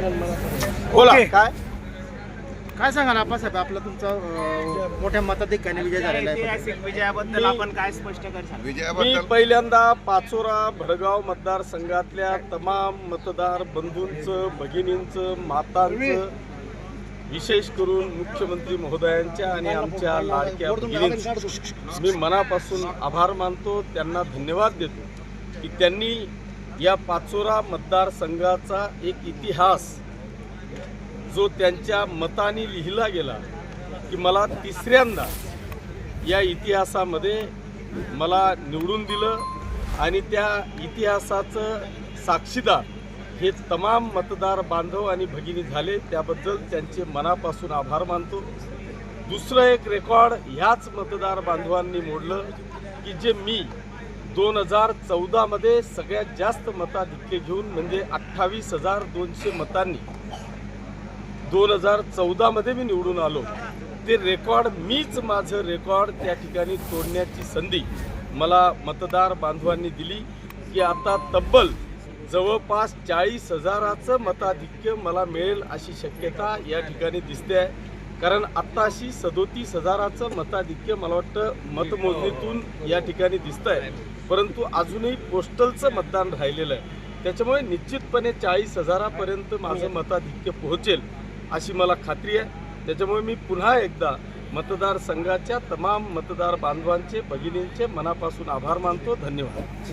बोला. ओके. काय? काय सांगाल आप्पासाहेब आपला तुमचा अं, मोठ्या मताधिक्याने विजय झालेला आहे. ऐतिहासिक विजयाबद्दल आपण काय स्पष्ट करसाल मी विजयाबद्दल पहिल्यांदा पाचोरा भडगाव मतदारसंघातल्या तमाम मतदार बंधूंचं भगिनींचं मातांचं विशेष करून मुख्यमंत्री महोदयांच्या आणि आमच्या लाडक्या भगिनींचं. मी मनापासून आभार मानतो त्यांना धन्यवाद देतो की त्यांनी या पाचोरा मतदारसंघाचा एक इतिहास जो त्यांच्या मताने लिहिला गेला की मला तिसऱ्यांदा या इतिहासामध्ये मला निवडून दिलं आणि त्या इतिहासाचं साक्षीदार हे तमाम मतदार बांधव आणि भगिनी झाले. त्याबद्दल त्यांचे मनापासून आभार मानतो. दुसरं एक रेकॉर्ड ह्याच मतदार बांधवांनी मोडलं की जे मी दोन हजार चौदामध्ये सगळ्यात जास्त मताधिक्य घेऊन म्हणजे अठ्ठावीस हजार दोनशे मतांनी दोन हजार चौदामध्ये मी निवडून आलो. ते रेकॉर्ड मीच माझं रेकॉर्ड त्या ठिकाणी तोडण्याची संधी मला मतदार बांधवांनी दिली की आता तब्बल जवळपास चाळीस हजाराचं मताधिक्य मला मिळेल अशी शक्यता या ठिकाणी दिसते आहे. कारण आत्ताशी सदोतीस हजाराचं मताधिक्य मला वाटतं मतमोजणीतून या ठिकाणी दिसतं आहे परंतु अजूनही पोस्टलचं मतदान राहिलेलं आहे. त्याच्यामुळे निश्चितपणे चाळीस हजारापर्यंत माझं मताधिक्य पोहोचेल अशी मला खात्री आहे. त्याच्यामुळे मी पुन्हा एकदा मतदारसंघाच्या तमाम मतदार बांधवांचे भगिनींचे मनापासून आभार मानतो. धन्यवाद.